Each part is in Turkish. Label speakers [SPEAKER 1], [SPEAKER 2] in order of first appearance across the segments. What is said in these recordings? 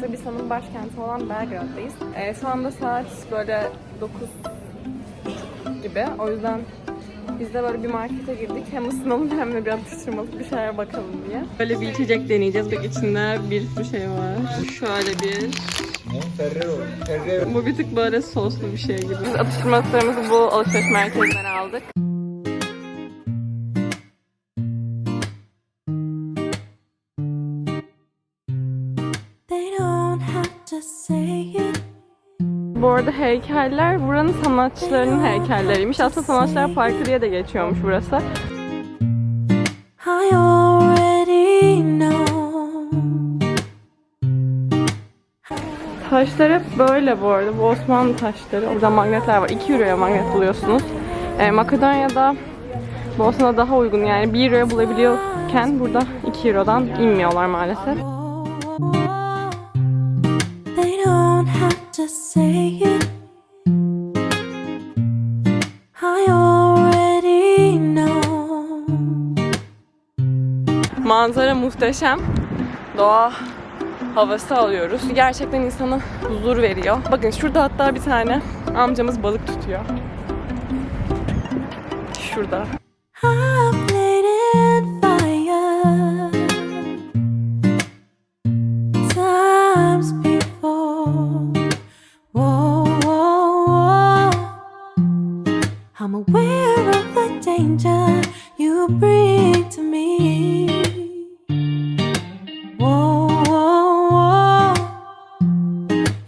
[SPEAKER 1] Sırbistan'ın başkenti olan Belgrad'dayız. Ee, şu anda saat böyle 9 gibi. O yüzden biz de böyle bir markete girdik. Hem ısınalım hem de bir atıştırmalık bir şeye bakalım diye. Böyle bir içecek deneyeceğiz. Bak içinde bir sürü şey var. Şöyle bir
[SPEAKER 2] Ferrero. Ferrero.
[SPEAKER 1] bu bir tık böyle soslu bir şey gibi. Biz atıştırmalıklarımızı bu alışveriş merkezinden aldık. Bu arada heykeller buranın sanatçılarının heykelleriymiş. Aslında sanatçılar parkı diye de geçiyormuş burası.
[SPEAKER 3] I already know.
[SPEAKER 1] Taşlar hep böyle bu arada. Bu Osmanlı taşları. Burada magnetler var. 2 euroya magnet buluyorsunuz. Ee, Makedonya'da Bosna'da daha uygun yani 1 euroya bulabiliyorken burada 2 eurodan inmiyorlar maalesef. Manzara muhteşem. Doğa havası alıyoruz. Gerçekten insana huzur veriyor. Bakın şurada hatta bir tane amcamız balık tutuyor. Şurada.
[SPEAKER 3] The danger you bring to me. Whoa, whoa, whoa.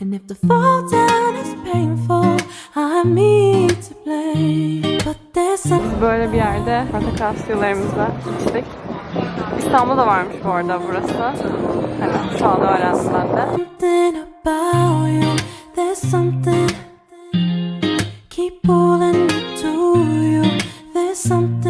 [SPEAKER 3] And if the fall down is painful, I'm me to blame. But there's something.
[SPEAKER 1] Böyle bir yerde portakal sularımızla içtik. İstanbul'da varmış bu arada burası. Hani şu anda öğrendim ben de.
[SPEAKER 3] There's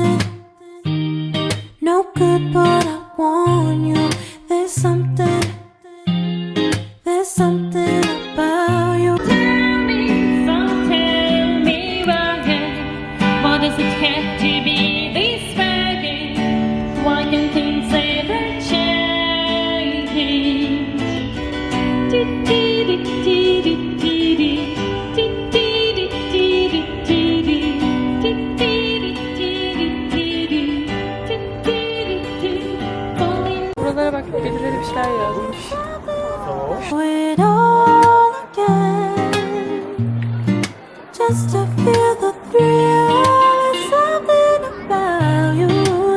[SPEAKER 4] it
[SPEAKER 3] all again just to feel the thrill. There's something about you.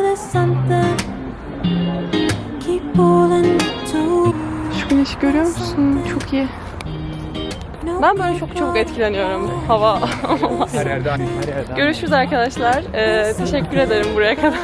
[SPEAKER 3] There's something keep pulling me to.
[SPEAKER 1] Şu güneşi görüyor musun? Çok iyi. Ben böyle çok çabuk etkileniyorum hava.
[SPEAKER 2] Her yerde aynı. Her yerde aynı.
[SPEAKER 1] Görüşürüz arkadaşlar. Ee, teşekkür ederim buraya kadar.